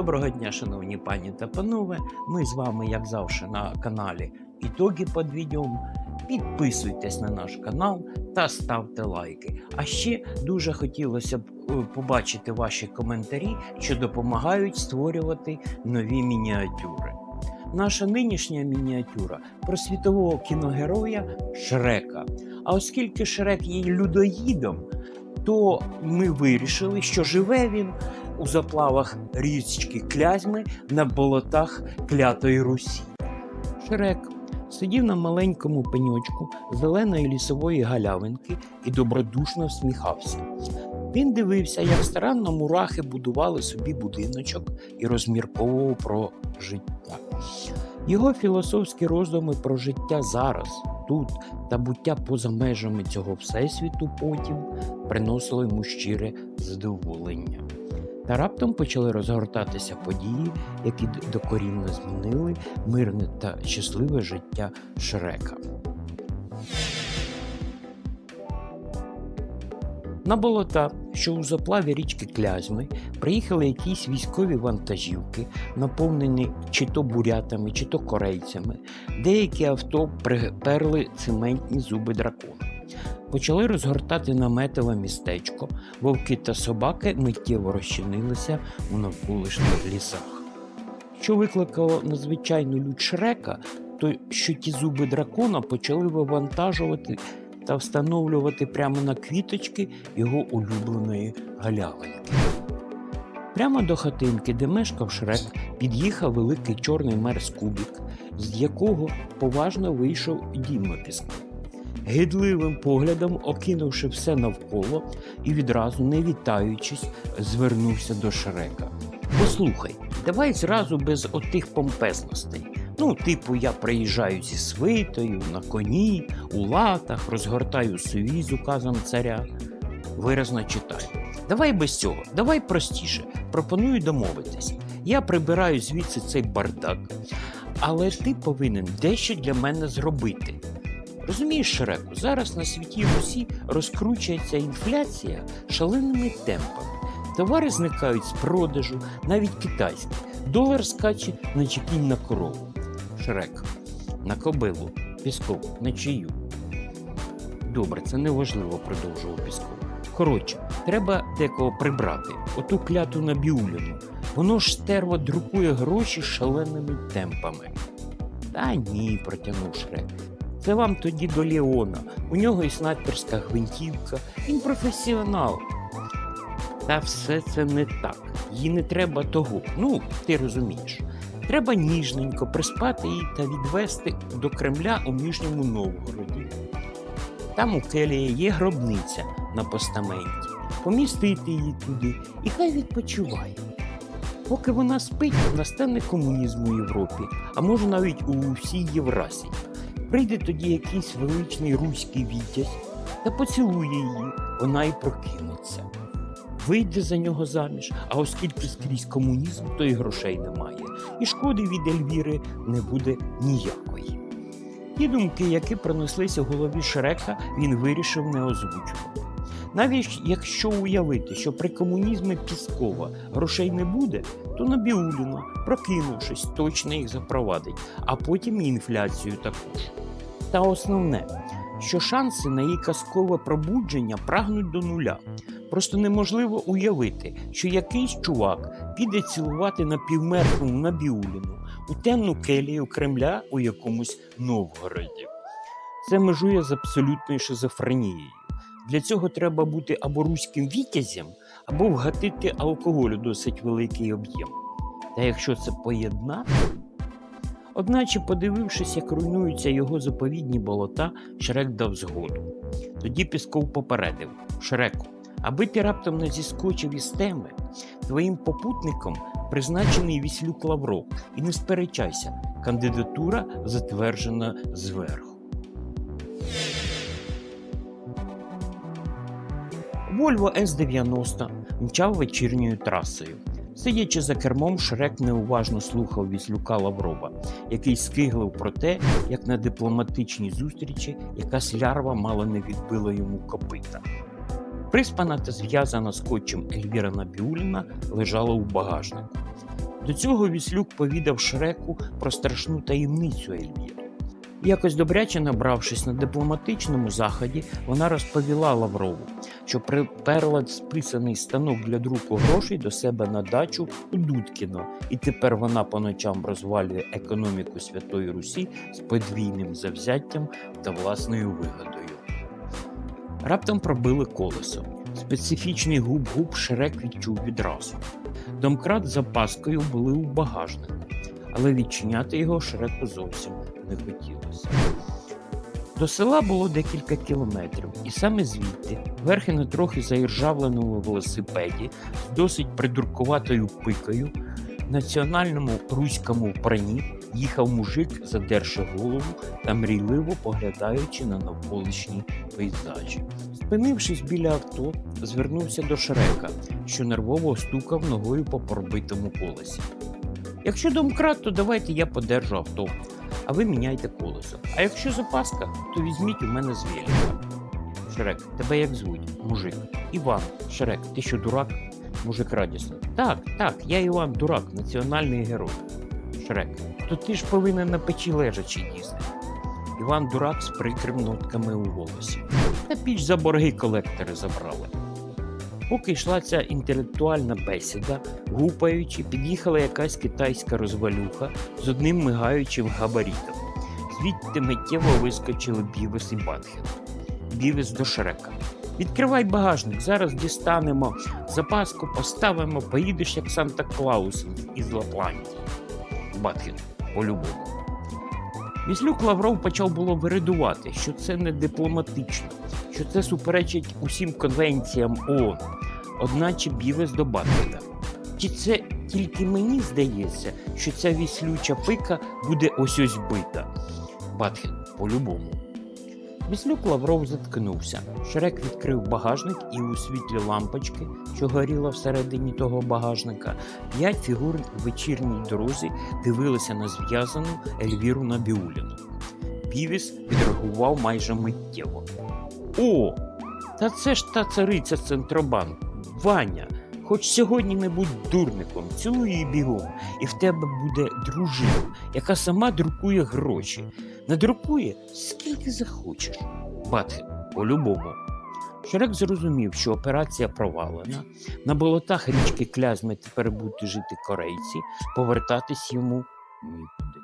Доброго дня, шановні пані та панове. Ми з вами, як завжди, на каналі Ітоги під відео. Підписуйтесь на наш канал та ставте лайки. А ще дуже хотілося б е, побачити ваші коментарі, що допомагають створювати нові мініатюри. Наша нинішня мініатюра про світового кіногероя Шрека. А оскільки Шрек є людоїдом, то ми вирішили, що живе він у заплавах річки Клязьми на болотах клятої Русі. Шрек сидів на маленькому пеньочку зеленої лісової галявинки і добродушно всміхався. Він дивився, як старанно мурахи будували собі будиночок і розмірковував про життя. Його філософські роздуми про життя зараз, тут та буття поза межами цього всесвіту потім приносили йому щире задоволення. Та раптом почали розгортатися події, які докорінно змінили мирне та щасливе життя Шрека. На болота, що у заплаві річки Клязьми, приїхали якісь військові вантажівки, наповнені чи то бурятами, чи то корейцями. Деякі авто приперли цементні зуби дракона. Почали розгортати наметове містечко, вовки та собаки миттєво розчинилися у навколишніх лісах. Що викликало надзвичайну лють Шрека, то що ті зуби дракона почали вивантажувати та встановлювати прямо на квіточки його улюбленої галявинки. Прямо до хатинки, де мешкав Шрек, під'їхав великий чорний мерз Кубік, з якого поважно вийшов Діма Пісков. Гидливим поглядом, окинувши все навколо і відразу, не вітаючись, звернувся до Шрека. Послухай, давай зразу без отих помпезностей. Ну, типу, я приїжджаю зі свитою, на коні, у латах, розгортаю сові з указом царя. Виразно читаю. Давай без цього, давай простіше. Пропоную домовитись. Я прибираю звідси цей бардак, але ти повинен дещо для мене зробити. Розумієш, Шреку, зараз на світі Русі розкручується інфляція шаленими темпами. Товари зникають з продажу, навіть китайські. Долар скаче, наче кінь на корову. Шрек. На кобилу. Пісков. На чию. Добре, це неважливо, продовжував Пісков. Коротше, треба декого прибрати, оту кляту набіуліну. Воно ж стерво друкує гроші шаленими темпами. Та ні, протягнув Шрек. Це вам тоді до Леона. У нього і снайперська гвинтівка. Він професіонал. Та все це не так. Їй не треба того. Ну, ти розумієш. Треба ніжненько приспати її та відвести до Кремля у Нижньому Новгороді. Там у келії є гробниця на постаменті. Помістити її туди і хай відпочиває. Поки вона спить, настане комунізм у Європі, а може навіть у всій Єврасії. Прийде тоді якийсь величний руський вітязь та поцілує її, вона й прокинеться. Вийде за нього заміж, а оскільки скрізь комунізм, то і грошей немає, і шкоди від Ельвіри не буде ніякої. Ті думки, які пронеслися в голові Шрека, він вирішив не озвучувати. Навіть якщо уявити, що при комунізмі Піскова грошей не буде, то Набіуліна, прокинувшись, точно їх запровадить, а потім і інфляцію також. Та основне, що шанси на її казкове пробудження прагнуть до нуля. Просто неможливо уявити, що якийсь чувак піде цілувати напівмертву Набіуліну у темну келію Кремля у якомусь Новгороді. Це межує з абсолютною шизофренією. Для цього треба бути або руським вітязем, або вгатити алкоголю досить великий об'єм. Та якщо це поєднати. Одначе, подивившись, як руйнуються його заповідні болота, Шрек дав згоду. Тоді Пісков попередив Шреку, аби ти раптом не зіскочив із теми, твоїм попутником призначений Віслюк Лавров, і не сперечайся, кандидатура затверджена зверху. Вольво С-90 мчав вечірньою трасою. Сидячи за кермом, Шрек неуважно слухав Віслюка Лаврова, який скиглив про те, як на дипломатичній зустрічі якась лярва мало не відбила йому копита. Приспана та зв'язана скотчем Ельвіра Набіуліна лежала у багажнику. До цього Віслюк повідав Шреку про страшну таємницю Ельвіри. Якось добряче набравшись на дипломатичному заході, вона розповіла Лаврову, що приперла списаний станок для друку грошей до себе на дачу у Дудкіно, і тепер вона по ночам розвалює економіку Святої Русі з подвійним завзяттям та власною вигодою. Раптом пробили колесо. Специфічний губ-губ Шрек відчув відразу. Домкрат з запаскою були у багажнику, але відчиняти його Шреку зовсім не хотілося. До села було декілька кілометрів, і саме звідти, верхи на трохи заіржавленому велосипеді з досить придуркуватою пикою, національному руському вбранні їхав мужик, задерши голову та мрійливо поглядаючи на навколишні пейзажі. Спинившись біля авто, звернувся до Шрека, що нервово стукав ногою по пробитому колесі. Якщо домкрат, то давайте я подержу авто, а ви міняйте колесо. А якщо запаска, то візьміть у мене з велика. Шрек, тебе як звуть? Мужик. Іван. Шрек, ти що дурак? Мужик радісно. Так, так, я Іван Дурак, національний герой. Шрек, то ти ж повинен на печі лежачи їсти. Іван Дурак з прикрим нотками у голосі. Та піч за борги колектори забрали. Поки йшла ця інтелектуальна бесіда, гупаючи, під'їхала якась китайська розвалюха з одним мигаючим габарітом. Звідти миттєво вискочили Бівес і Батхен. Бівес до Шрека. Відкривай багажник, зараз дістанемо запаску, поставимо, поїдеш як Санта Клаус із Лапландії. Батхен, по-любому. Віслюк Лавров почав було виридувати, що це не дипломатично, що це суперечить усім конвенціям ООН, одначе Бівес до Батхена. Чи це тільки мені здається, що ця віслюча пика буде ось ось бита? Батхен, по-любому. Віслюк Лавров заткнувся. Шрек відкрив багажник і у світлі лампочки, що горіла всередині того багажника, п'ять фігур вечірній дорозі дивилися на зв'язану Ельвіру Набіуліну. Півіс відреагував майже миттєво. О! Та це ж та цариця Центробанк, Ваня. Хоч сьогодні не будь дурником, цілуй її бігом, і в тебе буде дружина, яка сама друкує гроші. Надрукує скільки захочеш. Батхен, по-любому. Шрек зрозумів, що операція провалена. На болотах річки Клязьми тепер будуть жити корейці, повертатись йому нікуди.